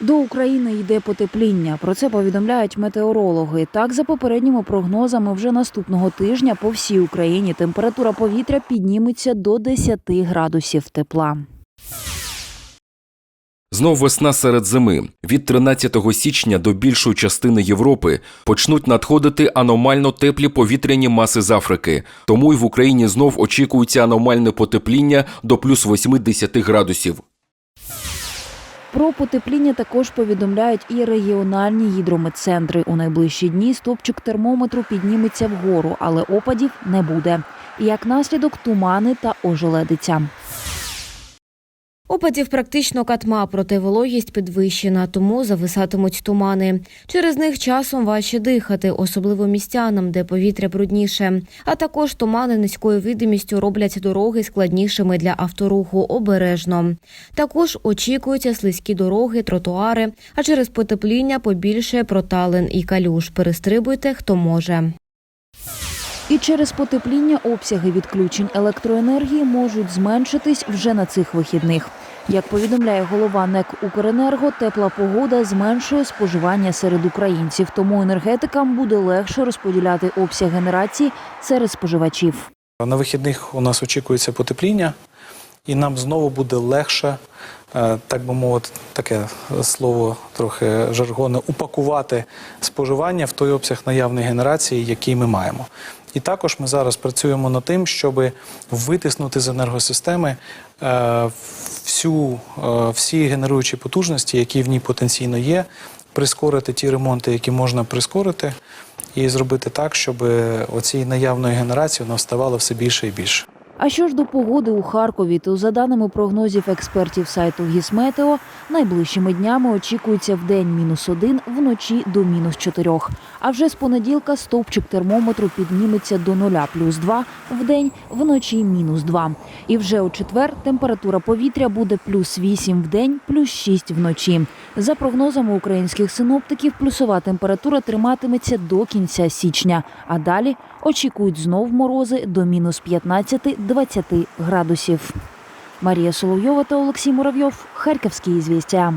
До України йде потепління. Про це повідомляють метеорологи. Так, за попередніми прогнозами, вже наступного тижня по всій Україні температура повітря підніметься до 10 градусів тепла. Знов весна серед зими. Від 13 січня до більшої частини Європи почнуть надходити аномально теплі повітряні маси з Африки. Тому й в Україні знов очікується аномальне потепління до плюс 80 градусів. Про потепління також повідомляють і регіональні гідрометцентри. У найближчі дні стопчик термометру підніметься вгору, але опадів не буде. Як наслідок тумани та ожеледиця. Опадів практично катма, проте вологість підвищена, тому зависатимуть тумани. Через них часом важче дихати, особливо містянам, де повітря брудніше. А також тумани низькою видимістю роблять дороги складнішими для авторуху обережно. Також очікуються слизькі дороги, тротуари, а через потепління побільше проталин і калюш. Перестрибуйте, хто може. І через потепління обсяги відключень електроенергії можуть зменшитись вже на цих вихідних. Як повідомляє голова НЕК Укренерго, тепла погода зменшує споживання серед українців, тому енергетикам буде легше розподіляти обсяг генерації серед споживачів. На вихідних у нас очікується потепління, і нам знову буде легше, так би мовити, таке слово трохи жаргонне, упакувати споживання в той обсяг наявної генерації, який ми маємо. І також ми зараз працюємо над тим, щоб витиснути з енергосистеми е, всю, е, всі генеруючі потужності, які в ній потенційно є, прискорити ті ремонти, які можна прискорити, і зробити так, щоб оцій наявної генерації вона вставала все більше і більше. А що ж до погоди у Харкові, то за даними прогнозів експертів сайту Гісметео, найближчими днями очікується в день мінус один, вночі до мінус чотирьох. А вже з понеділка стовпчик термометру підніметься до нуля плюс два, в день вночі мінус два. І вже у четвер температура повітря буде плюс вісім в день, плюс шість вночі. За прогнозами українських синоптиків, плюсова температура триматиметься до кінця січня, а далі очікують знов морози до мінус 15-20 градусів. Марія Соловйова та Олексій Муравйов. Харківські ізвістя.